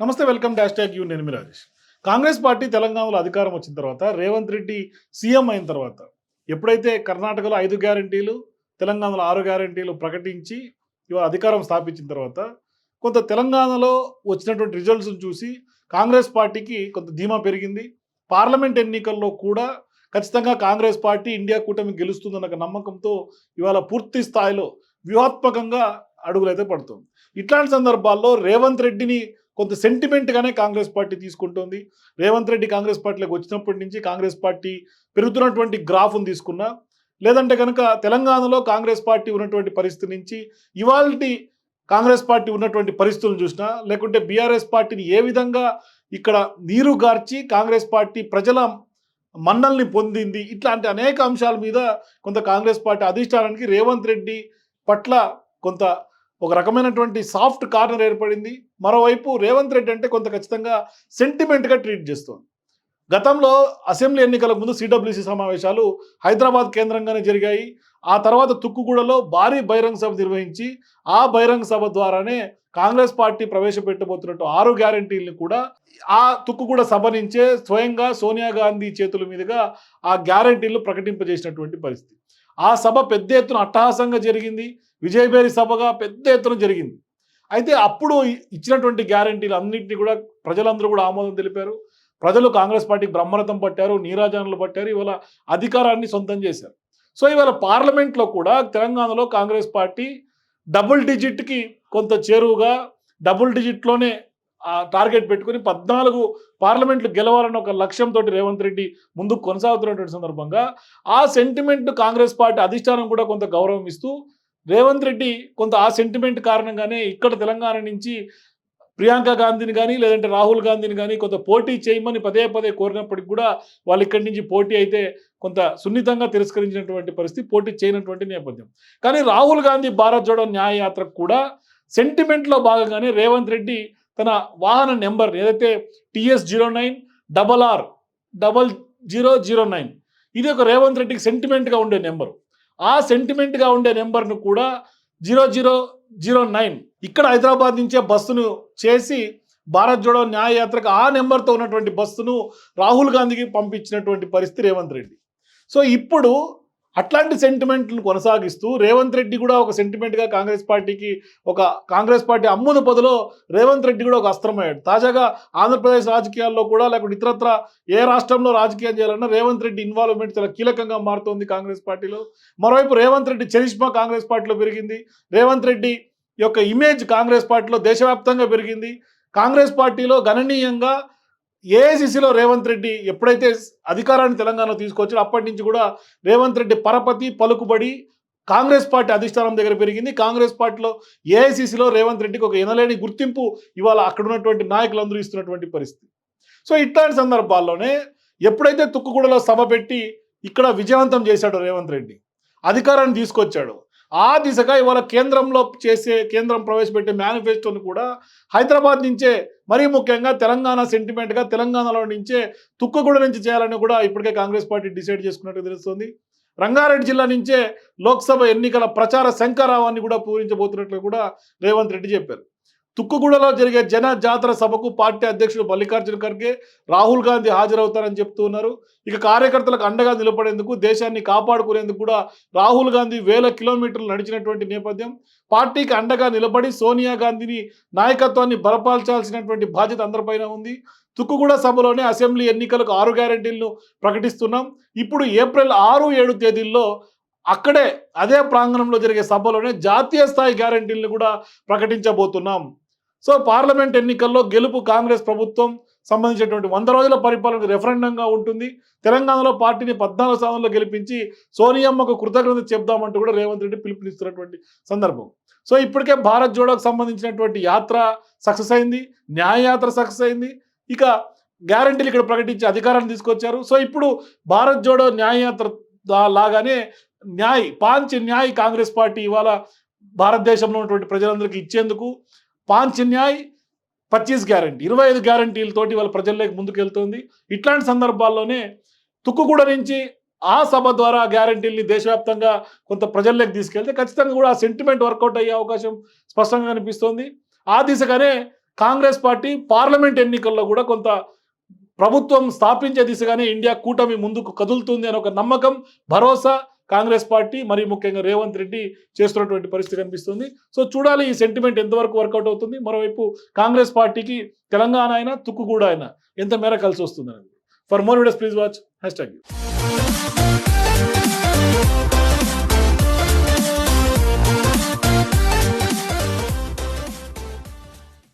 నమస్తే welcome dash tag you నేను Rajesh. Congress party తెలంగాణలో అధికారం వచ్చిన తర్వాత రేవంత్ రెడ్డి సీఎం అయిన తర్వాత ఎప్పుడైతే కర్ణాటకలో ఐదు గ్యారంటీలు తెలంగాణలో ఆరు గ్యారంటీలు ప్రకటించి ఇవాళ అధికారం స్థాపించిన తర్వాత కొంత తెలంగాణలో వచ్చినటువంటి రిజల్ట్స్ను చూసి కాంగ్రెస్ పార్టీకి కొంత ధీమా పెరిగింది. పార్లమెంట్ ఎన్నికల్లో కూడా ఖచ్చితంగా కాంగ్రెస్ పార్టీ ఇండియా కూటమి గెలుస్తుందన్న నమ్మకంతో ఇవాళ పూర్తి స్థాయిలో వ్యూహాత్మకంగా అడుగులైతే పడుతుంది. ఇట్లాంటి సందర్భాల్లో రేవంత్ రెడ్డిని కొంత సెంటిమెంట్గానే కాంగ్రెస్ పార్టీ తీసుకుంటోంది. రేవంత్ రెడ్డి కాంగ్రెస్ పార్టీలోకి వచ్చినప్పటి నుంచి కాంగ్రెస్ పార్టీ పెరుగుతున్నటువంటి గ్రాఫ్ను తీసుకున్నా లేదంటే కనుక తెలంగాణలో కాంగ్రెస్ పార్టీ ఉన్నటువంటి పరిస్థితి నుంచి ఇవాళ కాంగ్రెస్ పార్టీ ఉన్నటువంటి పరిస్థితులను చూసినా లేకుంటే బీఆర్ఎస్ పార్టీని ఏ విధంగా ఇక్కడ నీరు గార్చి కాంగ్రెస్ పార్టీ ప్రజల మన్నల్ని పొందింది ఇట్లాంటి అనేక అంశాల మీద కొంత కాంగ్రెస్ పార్టీ అధిష్టానానికి రేవంత్ రెడ్డి పట్ల కొంత ఒక రకమైనటువంటి సాఫ్ట్ కార్నర్ ఏర్పడింది. మరోవైపు రేవంత్ రెడ్డి అంటే కొంత ఖచ్చితంగా సెంటిమెంట్గా ట్రీట్ చేస్తోంది. గతంలో అసెంబ్లీ ఎన్నికల ముందు సిడబ్ల్యూసీ సమావేశాలు హైదరాబాద్ కేంద్రంగానే జరిగాయి. ఆ తర్వాత తుక్కుగూడలో భారీ బహిరంగ సభ నిర్వహించి ఆ బహిరంగ సభ ద్వారానే కాంగ్రెస్ పార్టీ ప్రవేశపెట్టబోతున్నట్టు ఆరు గ్యారంటీలను కూడా ఆ తుక్కుగూడ సభ నుంచే స్వయంగా సోనియా గాంధీ చేతుల మీదుగా ఆ గ్యారంటీలు ప్రకటింపజేసినటువంటి పరిస్థితి. ఆ సభ పెద్ద ఎత్తున అట్టహాసంగా జరిగింది. విజయభేరి సభగా పెద్ద ఎత్తున జరిగింది. అయితే అప్పుడు ఇచ్చినటువంటి గ్యారంటీలు అన్నింటినీ కూడా ప్రజలందరూ కూడా ఆమోదం తెలిపారు. ప్రజలు కాంగ్రెస్ పార్టీకి బ్రహ్మరథం పట్టారు నీరాజనాలు పట్టారు ఇవాళ అధికారాన్ని సొంతం చేశారు. సో ఇవాళ పార్లమెంట్లో కూడా తెలంగాణలో కాంగ్రెస్ పార్టీ డబుల్ డిజిట్కి కొంత చేరువుగా డబుల్ డిజిట్లోనే టార్గెట్ పెట్టుకుని పద్నాలుగు పార్లమెంట్లు గెలవాలన్న ఒక లక్ష్యంతో రేవంత్ రెడ్డి ముందుకు కొనసాగుతున్నటువంటి సందర్భంగా ఆ సెంటిమెంట్ కాంగ్రెస్ పార్టీ అధిష్టానం కూడా కొంత గౌరవం ఇస్తూ రేవంత్ రెడ్డి కొంత ఆ సెంటిమెంట్ కారణంగానే ఇక్కడ తెలంగాణ నుంచి ప్రియాంక గాంధీని కానీ లేదంటే రాహుల్ గాంధీని కానీ కొంత పోటీ చేయమని పదే పదే కోరినప్పటికి కూడా వాళ్ళు ఇక్కడి నుంచి పోటీ అయితే కొంత సున్నితంగా తిరస్కరించినటువంటి పరిస్థితి పోటీ చేయనటువంటి నేపథ్యం. కానీ రాహుల్ గాంధీ భారత్ జోడో న్యాయయాత్రకు కూడా సెంటిమెంట్లో భాగంగానే రేవంత్ రెడ్డి తన వాహన నెంబర్ ఏదైతే TS zero nine double R double zero zero nine ఇది ఒక రేవంత్ రెడ్డికి సెంటిమెంట్గా ఉండే నెంబరు. ఆ సెంటిమెంట్గా ఉండే నెంబర్ను కూడా జీరో జీరో జీరో నైన్ ఇక్కడ హైదరాబాద్ నుంచే బస్సును చేసి భారత్ జోడో న్యాయ యాత్రకు ఆ నెంబర్తో ఉన్నటువంటి బస్సును రాహుల్ గాంధీకి పంపించినటువంటి పరిస్థితి రేవంత్ రెడ్డి. సో ఇప్పుడు అట్లాంటి సెంటిమెంట్లు కొనసాగిస్తూ రేవంత్ రెడ్డి కూడా ఒక సెంటిమెంట్గా కాంగ్రెస్ పార్టీకి ఒక కాంగ్రెస్ పార్టీ అమ్ముద పదులో రేవంత్ రెడ్డి కూడా ఒక అస్త్రమయ్యాడు. తాజాగా ఆంధ్రప్రదేశ్ రాజకీయాల్లో కూడా లేకుంటే ఇతరత్ర ఏ రాష్ట్రంలో రాజకీయం చేయాలన్నా రేవంత్ రెడ్డి ఇన్వాల్వ్మెంట్ చాలా కీలకంగా మారుతోంది కాంగ్రెస్ పార్టీలో. మరోవైపు రేవంత్ రెడ్డి చరిష్మా కాంగ్రెస్ పార్టీలో పెరిగింది. రేవంత్ రెడ్డి యొక్క ఇమేజ్ కాంగ్రెస్ పార్టీలో దేశవ్యాప్తంగా పెరిగింది. కాంగ్రెస్ పార్టీలో గణనీయంగా ఏఐసిసిలో రేవంత్ రెడ్డి ఎప్పుడైతే అధికారాన్ని తెలంగాణలో తీసుకొచ్చారో అప్పటి నుంచి కూడా రేవంత్ రెడ్డి పరపతి పలుకుబడి కాంగ్రెస్ పార్టీ అధిష్టానం దగ్గర పెరిగింది. కాంగ్రెస్ పార్టీలో ఏఐసిసిలో రేవంత్ రెడ్డికి ఒక ఎనలేని గుర్తింపు ఇవాళ అక్కడ ఉన్నటువంటి నాయకులందరూ ఇస్తున్నటువంటి పరిస్థితి. సో ఇట్లాంటి సందర్భాల్లోనే ఎప్పుడైతే తుక్కుగూడలో సభ పెట్టి ఇక్కడ విజయవంతం చేశాడు రేవంత్ రెడ్డి అధికారాన్ని తీసుకొచ్చాడు ఆ దిశగా ఇవాళ కేంద్రంలో చేసే కేంద్రం ప్రవేశపెట్టే మేనిఫెస్టోను కూడా హైదరాబాద్ నుంచే మరీ ముఖ్యంగా తెలంగాణ సెంటిమెంట్గా తెలంగాణలో నుంచే తుక్కగూడ నుంచి చేయాలని కూడా ఇప్పటికే కాంగ్రెస్ పార్టీ డిసైడ్ చేసుకున్నట్టు తెలుస్తుంది. రంగారెడ్డి జిల్లా నుంచే లోక్సభ ఎన్నికల ప్రచార శంకరావాన్ని కూడా పూరించబోతున్నట్లు కూడా రేవంత్ రెడ్డి చెప్పారు. తుక్కుగూడలో జరిగే జన జాతర సభకు పార్టీ అధ్యక్షుడు మల్లికార్జున ఖర్గే రాహుల్ గాంధీ హాజరవుతారని చెప్తున్నారు ఇక కార్యకర్తలకు అండగా నిలబడేందుకు దేశాన్ని కాపాడుకునేందుకు కూడా రాహుల్ గాంధీ వేల కిలోమీటర్లు నడిచినటువంటి నేపథ్యం పార్టీకి అండగా నిలబడి సోనియా గాంధీని నాయకత్వాన్ని బలపాల్చాల్సినటువంటి బాధ్యత అందరిపైన ఉంది. తుక్కుగూడ సభలోనే అసెంబ్లీ ఎన్నికలకు ఆరు గ్యారంటీలను ప్రకటిస్తున్నాం. ఇప్పుడు ఏప్రిల్ ఆరు ఏడు తేదీల్లో అక్కడే అదే ప్రాంగణంలో జరిగే సభలోనే జాతీయ స్థాయి గ్యారంటీలను కూడా ప్రకటించబోతున్నాం. సో పార్లమెంట్ ఎన్నికల్లో గెలుపు కాంగ్రెస్ ప్రభుత్వం సంబంధించినటువంటి వంద రోజుల పరిపాలన రెఫరెండంగా ఉంటుంది. తెలంగాణలో పార్టీని పద్నాలుగు స్థానంలో గెలిపించి సోనియమ్మకు కృతజ్ఞత చెప్దామంటూ కూడా రేవంత్ రెడ్డి పిలుపునిస్తున్నటువంటి సందర్భం. సో ఇప్పటికే భారత్ జోడోకు సంబంధించినటువంటి యాత్ర సక్సెస్ అయింది. న్యాయయాత్ర సక్సెస్ అయింది. ఇక గ్యారంటీలు ఇక్కడ ప్రకటించి అధికారాన్ని తీసుకొచ్చారు. సో ఇప్పుడు భారత్ జోడో న్యాయయాత్ర లాగానే న్యాయ్ పాంచ్ న్యాయ్ కాంగ్రెస్ పార్టీ ఇవాళ భారతదేశంలో ఉన్నటువంటి ప్రజలందరికీ ఇచ్చేందుకు పాంచ్ న్యాయ్ పచ్చీస్ గ్యారంటీ. ఇరవై ఐదు గ్యారంటీలతోటి వాళ్ళ ప్రజల్లోకి ముందుకెళ్తుంది. ఇట్లాంటి సందర్భాల్లోనే తుక్కుగూడ నుంచి ఆ సభ ద్వారా గ్యారంటీల్ని దేశవ్యాప్తంగా కొంత ప్రజల్లోకి తీసుకెళ్తే ఖచ్చితంగా కూడా ఆ సెంటిమెంట్ వర్కౌట్ అయ్యే అవకాశం స్పష్టంగా కనిపిస్తోంది. ఆ దిశగానే కాంగ్రెస్ పార్టీ పార్లమెంట్ ఎన్నికల్లో కూడా కొంత ప్రభుత్వం స్థాపించే దిశగానే ఇండియా కూటమి ముందుకు కదులుతుంది అనే ఒక నమ్మకం భరోసా కాంగ్రెస్ పార్టీ మరి ముఖ్యంగా రేవంత్ రెడ్డి చేస్తున్నటువంటి పరిస్థితి కనిపిస్తుంది. సో చూడాలి ఈ సెంటిమెంట్ ఎంతవరకు వర్కౌట్ అవుతుంది. మరోవైపు కాంగ్రెస్ పార్టీకి తెలంగాణ అయినా తుక్కుగూడ అయినా ఎంత మేర కలిసి వస్తుంది అనేది for more videos please watch hashtag